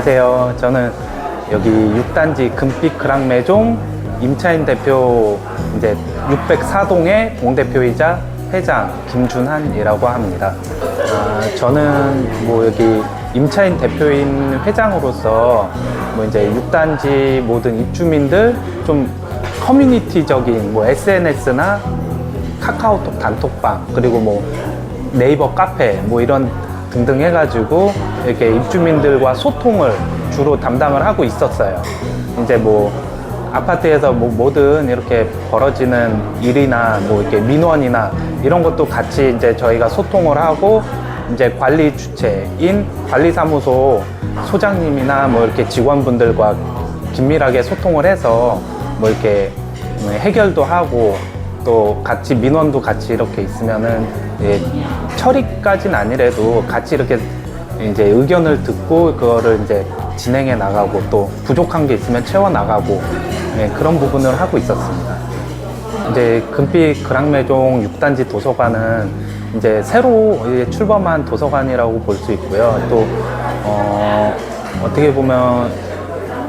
안녕하세요. 저는 여기 6단지 금빛 그랑 매종 임차인 대표 이제 604동의 동대표이자 회장 김준한이라고 합니다. 아, 저는 뭐 여기 임차인 대표인 회장으로서 뭐 이제 6단지 모든 입주민들 좀 커뮤니티적인 뭐 SNS나 카카오톡 단톡방 그리고 뭐 네이버 카페 뭐 이런 등등 해가지고 이렇게 입주민들과 소통을 주로 담당을 하고 있었어요. 이제 뭐 아파트에서 뭐 뭐든 이렇게 벌어지는 일이나 뭐 이렇게 민원이나 이런 것도 같이 이제 저희가 소통을 하고 이제 관리 주체인 관리사무소 소장님이나 뭐 이렇게 직원분들과 긴밀하게 소통을 해서 뭐 이렇게 해결도 하고 또 같이 민원도 같이 이렇게 있으면은 예, 처리까지는 아니래도 같이 이렇게 이제 의견을 듣고 그거를 이제 진행해 나가고 또 부족한 게 있으면 채워 나가고 예, 그런 부분을 하고 있었습니다. 이제 금빛 그랑매종 6단지 도서관은 이제 새로 출범한 도서관이라고 볼 수 있고요. 또 어, 어떻게 보면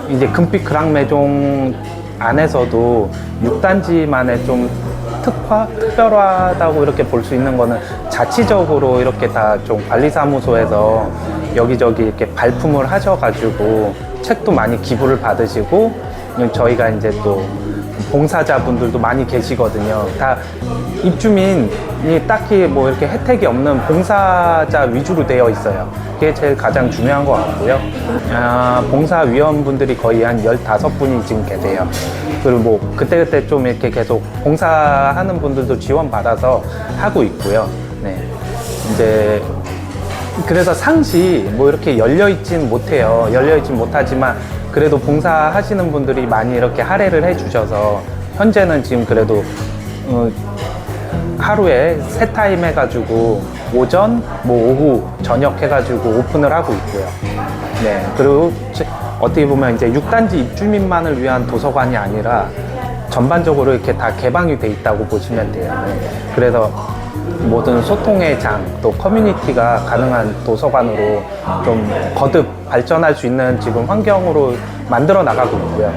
이제 금빛 그랑매종 안에서도 6단지만의 좀 특화, 특별하다고 이렇게 볼 수 있는 거는 자치적으로 이렇게 다 좀 관리사무소에서 여기저기 이렇게 발품을 하셔가지고 책도 많이 기부를 받으시고 저희가 이제 또 봉사자분들도 많이 계시거든요. 다 입주민이 딱히 뭐 이렇게 혜택이 없는 봉사자 위주로 되어 있어요. 그게 제일 가장 중요한 것 같고요. 아, 봉사위원분들이 거의 한 15분이 지금 계세요. 그리고 뭐 그때그때 좀 이렇게 계속 봉사하는 분들도 지원받아서 하고 있고요. 네. 이제 그래서 상시 뭐 이렇게 열려 있진 못해요. 열려 있진 못하지만 그래도 봉사하시는 분들이 많이 이렇게 할애를 해주셔서 현재는 지금 그래도 어, 하루에 세 타임 해가지고 오전, 뭐 오후, 저녁 해가지고 오픈을 하고 있고요. 네. 그리고 제- 어떻게 보면 이제 6단지 입주민만을 위한 도서관이 아니라 전반적으로 이렇게 다 개방이 돼 있다고 보시면 돼요. 네. 그래서 모든 소통의 장, 또 커뮤니티가 가능한 도서관으로 좀 거듭 발전할 수 있는 지금 환경으로 만들어 나가고 있고요.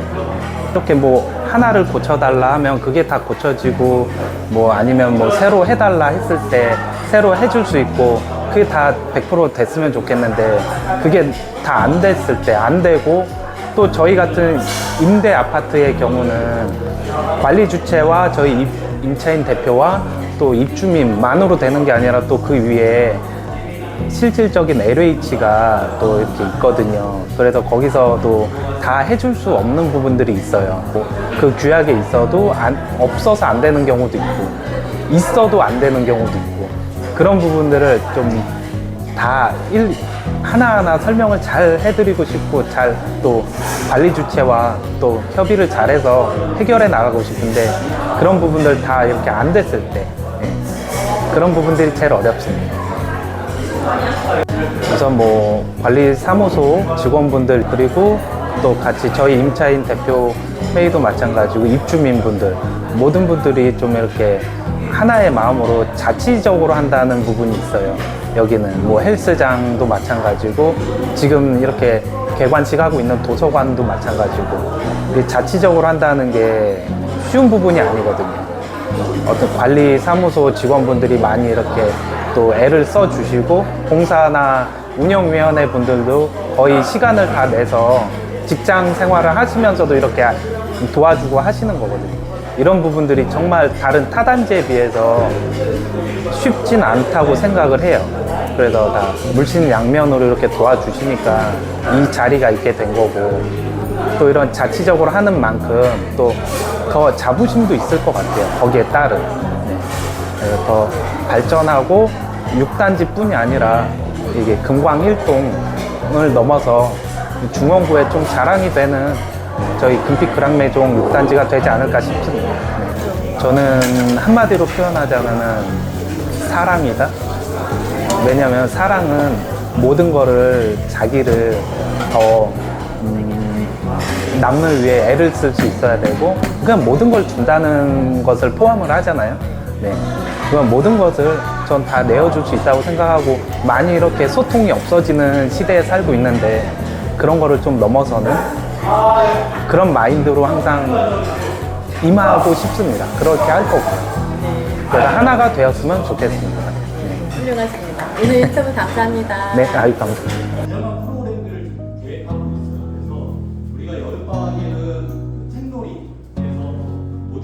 이렇게 뭐 하나를 고쳐달라 하면 그게 다 고쳐지고 뭐 아니면 뭐 새로 해달라 했을 때 새로 해줄 수 있고 그게 다 100% 됐으면 좋겠는데 그게 다 안 됐을 때 안 되고 또 저희 같은 임대 아파트의 경우는 관리 주체와 저희 입- 임차인 대표와 또 입주민만으로 되는 게 아니라 또 그 위에 실질적인 LH가 또 이렇게 있거든요. 그래서 거기서도 다 해줄 수 없는 부분들이 있어요. 뭐그 규약에 있어도 안- 없어서 안 되는 경우도 있고, 있어도 안 되는 경우도 있고, 그런 부분들을 좀다 하나하나 설명을 잘 해드리고 싶고, 잘 또 관리 주체와 또 협의를 잘해서 해결해 나가고 싶은데, 그런 부분들 다 이렇게 안 됐을 때, 예, 그런 부분들이 제일 어렵습니다. 우선 뭐 관리 사무소 직원분들 그리고 또 같이 저희 임차인 대표 회의도 마찬가지고 입주민분들 모든 분들이 좀 이렇게 하나의 마음으로 자치적으로 한다는 부분이 있어요. 여기는 뭐 헬스장도 마찬가지고 지금 이렇게 개관식 하고 있는 도서관도 마찬가지고 자치적으로 한다는 게 쉬운 부분이 아니거든요. 어떤 관리 사무소 직원분들이 많이 이렇게 또 애를 써 주시고 봉사나 운영위원회 분들도 거의 시간을 다 내서 직장 생활을 하시면서도 이렇게 도와주고 하시는 거거든요. 이런 부분들이 정말 다른 타단지에 비해서 쉽진 않다고 생각을 해요. 그래서 다 물신양면으로 이렇게 도와주시니까 이 자리가 있게 된 거고 또 이런 자치적으로 하는 만큼 또 더 자부심도 있을 것 같아요. 거기에 따른. 네. 더 발전하고 6단지 뿐이 아니라 이게 금광 1동을 넘어서 중원구에 좀 자랑이 되는 저희 금빛 그랑매종 6단지가 되지 않을까 싶습니다. 네. 저는 한마디로 표현하자면은 사랑이다. 왜냐면 사랑은 모든 거를 자기를 더 음, 남을 위해 애를 쓸 수 있어야 되고 그냥 모든 걸 준다는 것을 포함을 하잖아요. 네. 그건 모든 것을 전 다 내어줄 수 있다고 생각하고 많이 이렇게 소통이 없어지는 시대에 살고 있는데 그 그런 거를 좀 넘어서는 그런 마인드로 항상 임하고 싶습니다. 그렇게 할 거고요. 그래서 하나가 되었으면 좋겠습니다. 훌륭하십니다. 오늘 인터뷰 감사합니다. 네, 아유, 감사합니다.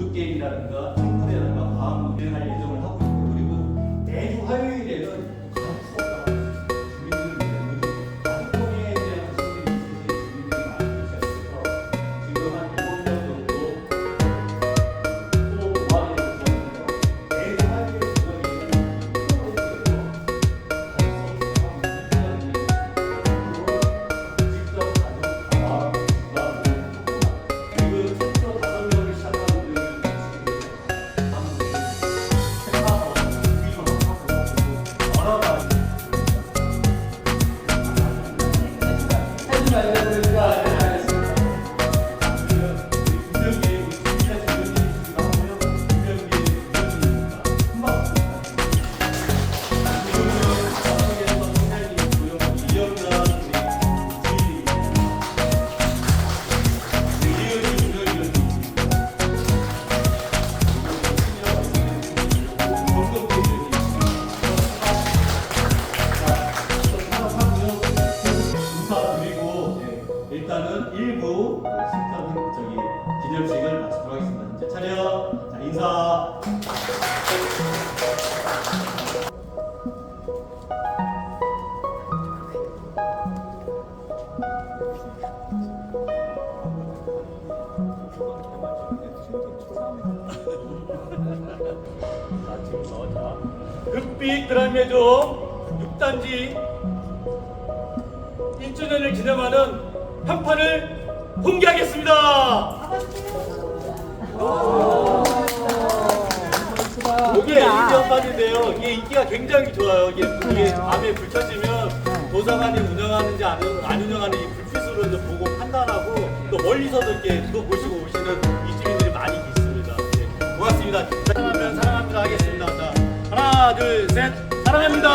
보드게임이라든가 제 차렷 자, 인사. 자 금빛 드라마조 6단지 1주년을 기념하는 한판을 공개하겠습니다. 이게 인디언판인데요. 이게 인기가 굉장히 좋아요. 이게, 이게 밤에 불 켜지면 도서관이 운영하는지 안, 운- 안 운영하는지 불빛으로 이제 보고 판단하고 또 멀리서도 이렇게 그거 보시고 오시는 이주민들이 많이 계십니다. 네, 고맙습니다. 사랑하면 사랑합니다 하겠습니다. 자, 하나, 둘, 셋, 사랑합니다.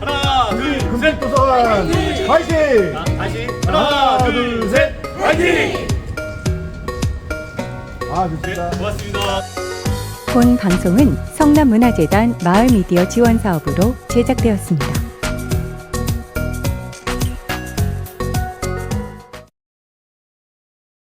하나, 둘, 셋. 도서관 화이팅! 자, 다시 하나, 둘, 셋, 화이팅! 아 네, 좋습니다. 고맙습니다. 본 방송은 성남문화재단 마을미디어 지원사업으로 제작되었습니다.